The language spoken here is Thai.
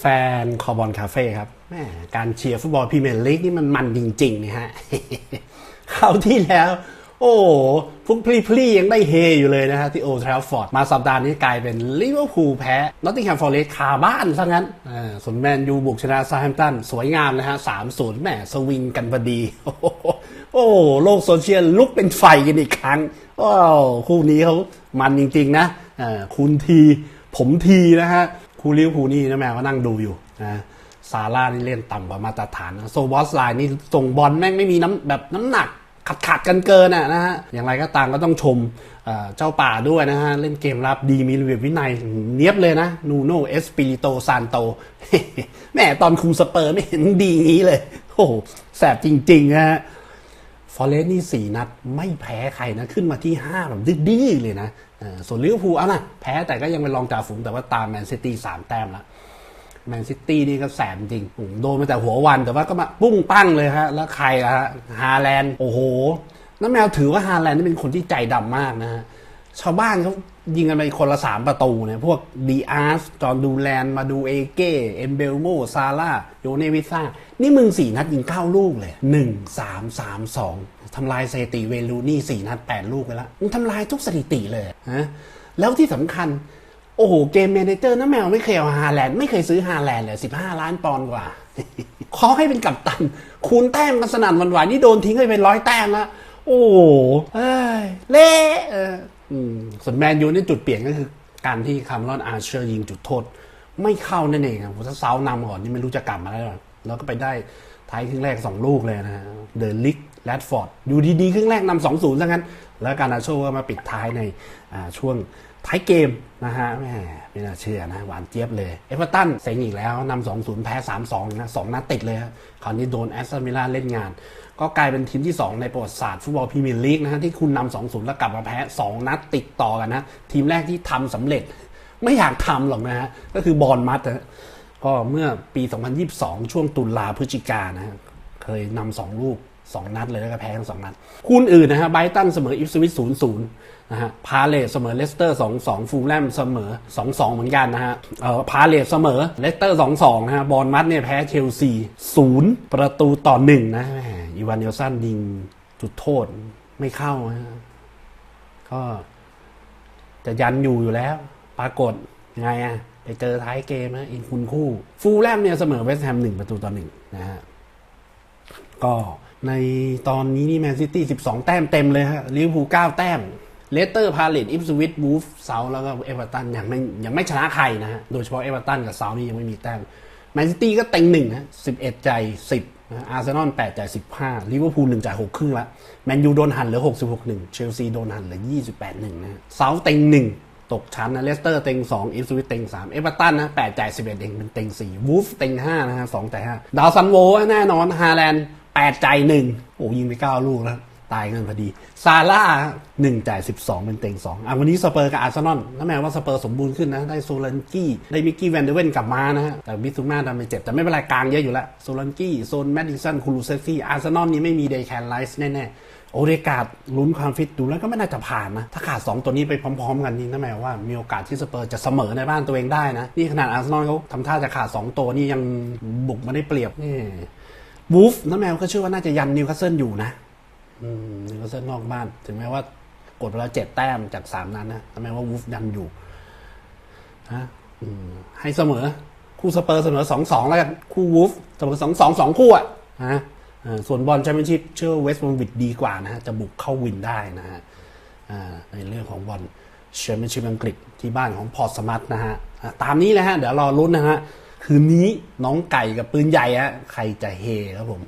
แฟนคอบอลคาเฟ่ครับแม่การเชียร์ฟุตบอลพรีเมียร์ลีกนี่มันมันจริงๆนะฮะคราวที่แล้ว โอ้โหพวกพลีๆยังได้เฮอยู่เลยนะฮะที่โอทราฟอร์ด มาสัปดาห์นี้กลายเป็นลิเวอร์พูลแพ้นอตติงแฮมฟอร์เรสต์คาบ้านซะงั้นอ่าส่วนแมนยูบุกชนะซาแฮมป์ตัน สวยงามนะฮะสามศูนย์แหมสวิงกันพอดี โอ้โหโอ้โหโลกโซเชียลลุกเป็นไฟกันอีกครั้งว้าวคู่นี้เขามันจริงๆนะอ่าคุณทีผมทีนะฮะ คู่ลิเวอร์พูนี่นะแม่ก็นั่งดูอยู่นะซาร่านี่เล่นต่ำกว่ามาตรฐาน โซบอสไลน์นี่ส่งบอลแม่งไม่มีน้ำแบบน้ำหนักขัดขัดกันเกินอะนะฮะ อย่างไรก็ตามก็ต้องชมเจ้าป่าด้วยนะฮะ เล่นเกมรับดีมีระเบียบวินัยเนียบเลยนะนูโนเอสปิริโตซานโตแม่ตอนคุมสเปอร์ไม่เห็นดีงนี้เลย โอ้แสบจริงๆนะฮะ ฟอร์เรสต์นี่สี่นัดไม่แพ้ใครนะ ขึ้นมาที่ 5 แบบดื้อๆเลยนะส่วนลิเวอร์พูลเอะนะแพ้แต่ก็ยังเป็นรองจ่าฝูงแต่ว่าตามแมนซิตี้สามแต้มละแมนซิตี้นี่ก็แสบจริงโดนมาแต่หัววันแต่ว่าก็มาปุ้งปั้งเลยฮะ แล้วใครอะฮะฮาแลนด์โอ้โหน้าแมวถือว่าฮาแลนด์นี่เป็นคนที่ใจดำมากนะฮะ ชาวบ้านเขายิงกันไปคนละสามประตูเนี่ยพวกดีอาร์สจอร์นดูแลนมาดูเอเก้เอมเบลโมซาร่าโยเนวิซ่า นี่มึงสี่นัดยิงเก้าลูกเลยหนึ่งสามสามสองทำลายสถิติเวลูนี่สี่นัดแปดลูกไปแล้วมึงทำลายทุกสถิติเลยฮะแล้วที่สำคัญ โอ้โห เกมเมเนเจอร์นะแมวไม่เคยเอาฮาแลนด์ไม่เคยซื้อฮาแลนด์เลยสิบห้าล้านปอนด์กว่าขอให้เป็นกัปตัน คูณแต้มกันสนั่นวันไหวนี่โดนทิ้งไปเป็นร้อยแต้มล้วโอ้โหเอ้ยเละ ส่วนแมนยูนี่จุดเปลี่ยนก็คือ การที่คาร์ลอนอาร์เชอร์ยิงจุดโทษ ไม่เข้านั่นเองครับถ้าเซานำก่อนนี่ไม่รู้จะกลับมาได้หรอแล้วก็ไปได้ท้ายครึ่งแรกสองลูกเลยนะฮะเดอะลิก แรดฟอร์ดอยู่ดีๆครึ่งแรกนำสองศูนย์ซะงั้น แล้วการนาโชก็มาปิดท้ายในช่วงท้ายเกมนะฮะแหมไม่น่าเชื่อนะ หวานเจี๊ยบเลย เอเวอร์ตันเซ็งอีกแล้วนำสองศูนย์แพ้สามสองนะสองนัดติดเลยคราวนี้โดนแอสตันวิลล่าเล่นงาน ก็กลายเป็นทีมที่ 2 ในประวัติศาสตร์ฟุตบอลพรีเมียร์ลีกนะฮะที่คุณนำสองศูนย์แล้วกลับมาแพ้ 2 นัดติดต่อกันนะทีมแรกที่ทำสำเร็จไม่อยากทำหรอกนะฮะก็คือบอลมัดนะก็เมื่อปี 2022 ช่วงตุลาพฤศจิกานะ เคยนำสองลูกสองนัดเลยแล้วก็แพ้ทั้งสองนัดคู่อื่นนะฮะไบตันเสมออิฟสวิตศูนย์ศูนย์นะฮะพาเลตเสมอเลสเตอร์สองสองฟูลแลมเสมอสองสองเหมือนกันนะฮะเอ่อพาเลตเสมอเลสเตอร์สองสองนะฮะบอลมัดเนี่ยแพ้เชลซีศูนย์ประตูต่อหนึ่งนะอีวานเนลสันยิงจุดโทษไม่เข้านะฮะก็จะยันอยู่อยู่แล้ว ปรากฏไงอะไปเจอท้ายเกมนะอีกคุณคู่ ฟูลแลมเนี่ยเสมอเวสต์แฮมหนึ่งประตูต่อหนึ่งนะฮะ ก็ในตอนนี้นี่แมนซิตี้ 12 แต้มเต็มเลยฮะลิเวอร์พูล 9 แต้มเลสเตอร์พาเลตอิฟสวิตบูฟเซาแล้วก็เอเวอร์ตันยังไม่ยังไม่ชนะใครนะฮะ โดยเฉพาะเอเวอร์ตันกับเซานี่ยังไม่มีแต้มแมนซิตี้ก็เต็งหนึ่งฮะ11ใจ10นะอาร์เซนอล8ใจ15ลิเวอร์พูล1ใจ6ครึ่งละแมนยูโดนหันเหลือ66 1เชลซีโดนหันเหลือ28 1นะฮะเซาเต็งหนึ่งตกชั้นนะเลสเตอร์เต็ง2อิฟสวิตเต็ง3เอเวอร์ตันนะ8จ่าย11เองเป็นเต็ง4วูฟเต็ง5นะฮะ2จ่าย5ดาวซันโวแน่นอนฮาแลนด์ 8จ่าย1โอ้ยิงไป9ลูกแล้วตายกันพอดี ซาร่า1จ่าย12เป็นเต็ง2อะวันนี้สเปอร์กับอาร์เซนอลแล้วแม้ว่าสเปอร์สมบูรณ์ขึ้นนะ ได้โซลันกี้ ได้มิกกี้แวนเดเวนกลับมานะฮะ แต่บิซูมาดันไปเจ็บ แต่ไม่เป็นไรกลางเยอะอยู่แล้ว โซลันกี้ โซนแมดดิสันคูลูเซฟี่ อาร์เซนอลนี้ไม่มีเดย์แคนไลส์แน่ๆ โอเดกาดลุ้นความฟิตดูแล้วก็ไม่น่าจะผ่านนะ ถ้าขาด 2 ตัวนี้ไปพร้อม ๆ กันนี่นั่นหมายว่ามีโอกาสที่สเปอร์จะเสมอในบ้านตัวเองได้นะ นี่ขนาดอาร์เซนอลเขาทำท่าจะขาด 2 ตัวนี่ยังบุกมาได้เปรียบนี่ วูฟน้าแมวก็เชื่อว่าน่าจะยันนิวคาสเซิลอยู่นะอืมนิวคาสเซิลนอกบ้าน ถึงแม้ว่ากดไปแล้วเจ็ดแต้มจากสามนั้นนะทำไมว่าวูฟยันอยู่ฮะอืมให้เสมอ คู่สเปอร์เสมอสองสองแล้วกัน คู่วูฟเสมอสองสองสองคู่อะฮะเอ่อส่วนบอลแชมเปี้ยนชิพเชื่อเวสต์บอมวิดดีกว่านะฮะ จะบุกเข้าวินได้นะฮะอ่าในเรื่องของบอลแชมเปี้ยนชิพอังกฤษที่บ้านของพอร์ตสมัตนะฮะอะตามนี้นะฮะ เดี๋ยวรอรุ้นนะฮะ คืนนี้น้องไก่กับปืนใหญ่ฮะใครจะเฮครับผม